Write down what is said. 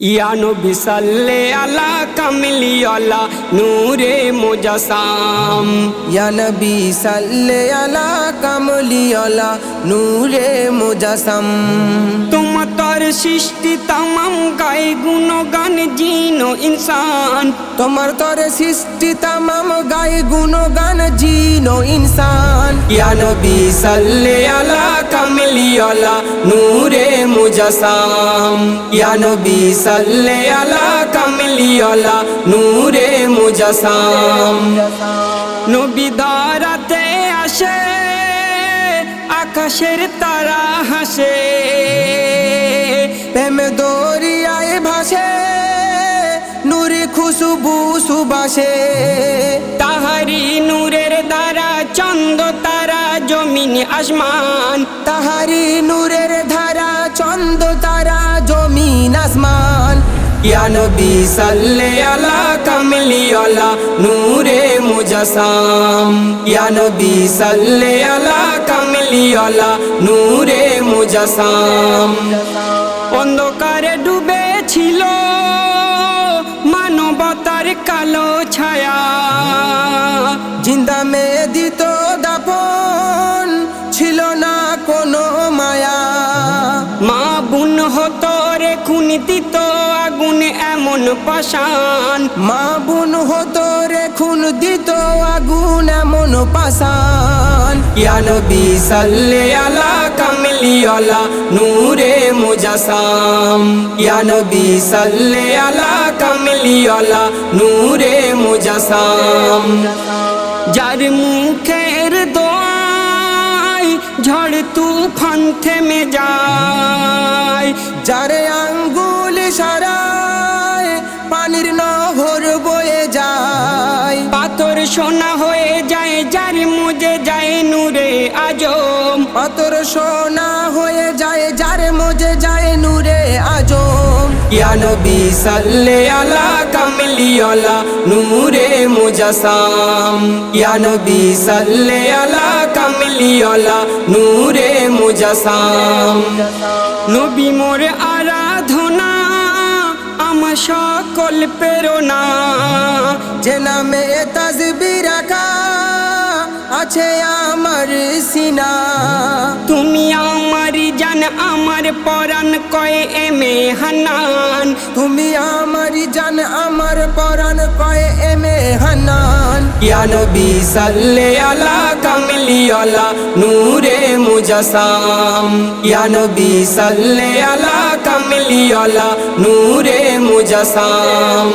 ইয়া নবী সাল্লে আলা কামলি আলা নূরে মুজাসাম ইয়া নবী সাল্লে আলা কামলি আলা নূরে মুজাসম তোমার সৃষ্টি তামাম গায়ে গুণগান জিন ইনসান। তোমার তরে সৃষ্টি তামাম গায়ে গুণগান জিনো ইনসান। ইয়া নবী সাল্লে আলা কামলি আলা নূরে মুজাসাম। ইয়া নবী সাল্লে আলা কামলি আলা নূরে মুজাসাম। নবী দারাতে আসে আকাশের তারা হাসে। প্রেম দরিয়ায় ভাসে নূরে খুশবু সুবাসে। তাহারি নূরের দ্বারা চন্দ তারা জমিন আসমান। তাহারি নূরের ধারা চন্দ তারা জমিন আসমান। ইয়া নবী সাল্লে আলা কামলি আলা নূরে মুজাসাম। ইয়া নবী সাল্লে আলা কামলি আলা নূরে মুজাসাম। অন্ধকারে ডুবে ছিল মানবতার কালো ছায়া। জিন্দা মে দিত দাপন ছিল না কোনো মায়া। মা বুন হতো রে খুন দিত আগুন এমন পাশান মা বোন হতো রে খুন দিত আগুন এমন পাশান ইয়া নবী সাল্লে আলা কামলি আলা নূরে মুজাসাম। ইয়া নবী সাল্লে আলা কামলি আলা নূরে মুজাসাম। যার মুখের দোয়াই ঝড় তুফান থেমে যায়, যারে আঙ্গুল সারায় পানির নহর বয়ে যায়। পাথর সোনা হয়ে যায় নূরে আজম। পাতর সোনা হয়ে যায়, যারে মজে যায় নূরে আজম। ইয়া নবী সাল্লে আলা কামলি আলা নূরে মুজাসাম। ইয়া নবী সাল্লে আলা কামলি আলা নূরে মুজাসাম। নবী মোর আরাধনা, আমার সকল প্রেরণা। যে নামে তাজবি রাখা আছে আমার সিনা। তুমি আমার জান, আমার পরাণ কয়ে এমে হানান তুমি আমার জান, আমার পরাণ কয় এমে হানান ইয়া নবী সাল্লে আলা কামলি আলা নূরে মুজাসাম। ইয়া নবী সাল্লে আলা কামলি আলা নূরে মুজাসাম।